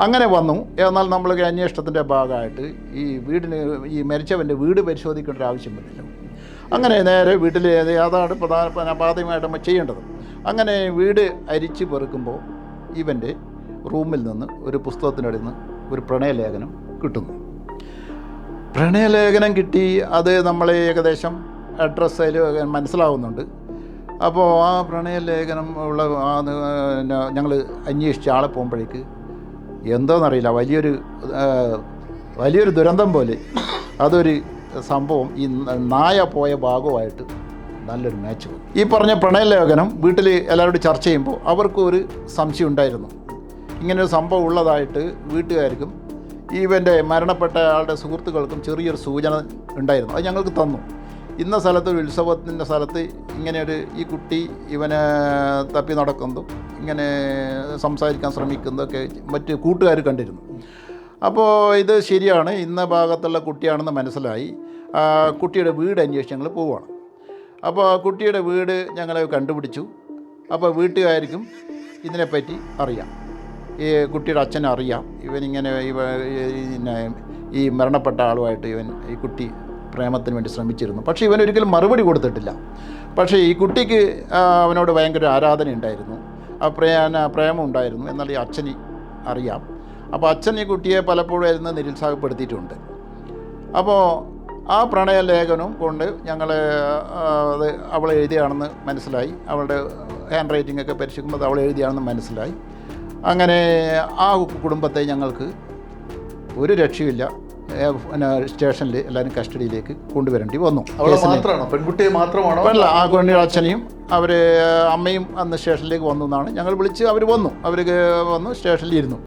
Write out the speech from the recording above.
അങ്ങനെ വന്നു. എന്നാൽ നമ്മൾ അന്വേഷണത്തിന്റെ ഭാഗമായിട്ട് ഈ വീടിന് ഈ മരിച്ചവന്റെ വീട് പരിശോധിക്കേണ്ട ആവശ്യം വന്നില്ല. അങ്ങനെ നേരെ വീട്ടിൽ അതാണ് പ്രധാന പ്രാഥമികമായിട്ട് നമ്മൾ ചെയ്യേണ്ടത്. അങ്ങനെ വീട് അരിച്ച് പെറുക്കുമ്പോൾ ഇവന്റെ റൂമിൽ നിന്ന് ഒരു പുസ്തകത്തിനടിയിൽ നിന്ന് ഒരു പ്രണയലേഖനം കിട്ടുന്നു. പ്രണയലേഖനം കിട്ടി. അത് നമ്മളെ ഏകദേശം അഡ്രസ്സ് അതിൽ മനസ്സിലാവുന്നുണ്ട്. അപ്പോൾ ആ പ്രണയലേഖനം ഉള്ള ഞങ്ങൾ അന്വേഷിച്ച ആളെ പോകുമ്പോഴേക്ക് എന്തോന്നറിയില്ല. വലിയൊരു വലിയൊരു ദുരന്തം പോലെ. അതൊരു സംഭവം. ഈ നായ പോയ ഭാഗമായിട്ട് നല്ലൊരു മാച്ച് വന്നു. ഈ പറഞ്ഞ പ്രണയലേഖനം വീട്ടിൽ എല്ലാവരോടും ചർച്ച ചെയ്യുമ്പോൾ അവർക്കും ഒരു സംശയം ഉണ്ടായിരുന്നു. ഇങ്ങനൊരു സംഭവം ഉള്ളതായിട്ട് വീട്ടുകാർക്കും ഇവന്റെ മരണപ്പെട്ട ആളുടെ സുഹൃത്തുക്കൾക്കും ചെറിയൊരു സൂചന ഉണ്ടായിരുന്നു. അത് ഞങ്ങൾക്ക് തന്നു. ഇന്ന സ്ഥലത്ത് ഒരു ഉത്സവത്തിന്റെ സ്ഥലത്ത് ഇങ്ങനെ ഒരു ഈ കുട്ടി ഇവനെ തപ്പി നടക്കുന്നതും ഇങ്ങനെ സംസാരിക്കാൻ ശ്രമിക്കുന്നതൊക്കെ മറ്റ് കൂട്ടുകാർ കണ്ടിരുന്നു. അപ്പോൾ ഇത് ശരിയാണ്. ഇന്ന ഭാഗത്തുള്ള കുട്ടിയാണെന്ന് മനസ്സിലായി. കുട്ടിയുടെ വീട് അന്വേഷിച്ച് ഞങ്ങൾ പോവുകയാണ് അപ്പോൾ കുട്ടിയുടെ വീട് ഞങ്ങൾ കണ്ടുപിടിച്ചു. അപ്പോൾ വീട്ടുകാർക്കും ഇതിനെപ്പറ്റി അറിയാം. ഈ കുട്ടിയുടെ അച്ഛനെ അറിയാം ഇവനിങ്ങനെ ഇവ ഈ മരണപ്പെട്ട ആളുമായിട്ട് ഇവൻ ഈ കുട്ടി പ്രേമത്തിന് വേണ്ടി ശ്രമിച്ചിരുന്നു. പക്ഷേ ഇവൻ ഒരിക്കലും മറുപടി കൊടുത്തിട്ടില്ല. പക്ഷേ ഈ കുട്ടിക്ക് അവനോട് ഭയങ്കര ആരാധന ഉണ്ടായിരുന്നു പ്രേന പ്രേമം ഉണ്ടായിരുന്നു. എന്നാൽ ഈ അച്ഛന് അറിയാം. അപ്പോൾ അച്ഛൻ ഈ കുട്ടിയെ പലപ്പോഴും ഇരുന്ന് നിരുത്സാഹപ്പെടുത്തിയിട്ടുണ്ട്. അപ്പോൾ ആ പ്രണയലേഖനം കൊണ്ട് ഞങ്ങൾ അത് അവൾ എഴുതിയാണെന്ന് മനസ്സിലായി. അവളുടെ ഹാൻഡ് റൈറ്റിംഗ് ഒക്കെ പരിശോധിക്കുമ്പോൾ അവൾ എഴുതിയാണെന്ന് മനസ്സിലായി. അങ്ങനെ ആ കുടുംബത്തെ ഞങ്ങൾക്ക് ഒരു രക്ഷയില്ല പിന്നെ സ്റ്റേഷനിൽ എല്ലാവരും കസ്റ്റഡിയിലേക്ക് കൊണ്ടുവരേണ്ടി വന്നു. പെൺകുട്ടിയെ മാത്രമാണോ? അല്ല ആ കുഞ്ഞിയുടെ അച്ഛനെയും അവർ അമ്മയും അന്ന് സ്റ്റേഷനിലേക്ക് വന്നു എന്നാണ് ഞങ്ങൾ വിളിച്ച് അവർ വന്നു. അവർ വന്നു സ്റ്റേഷനിൽ ഇരുന്നു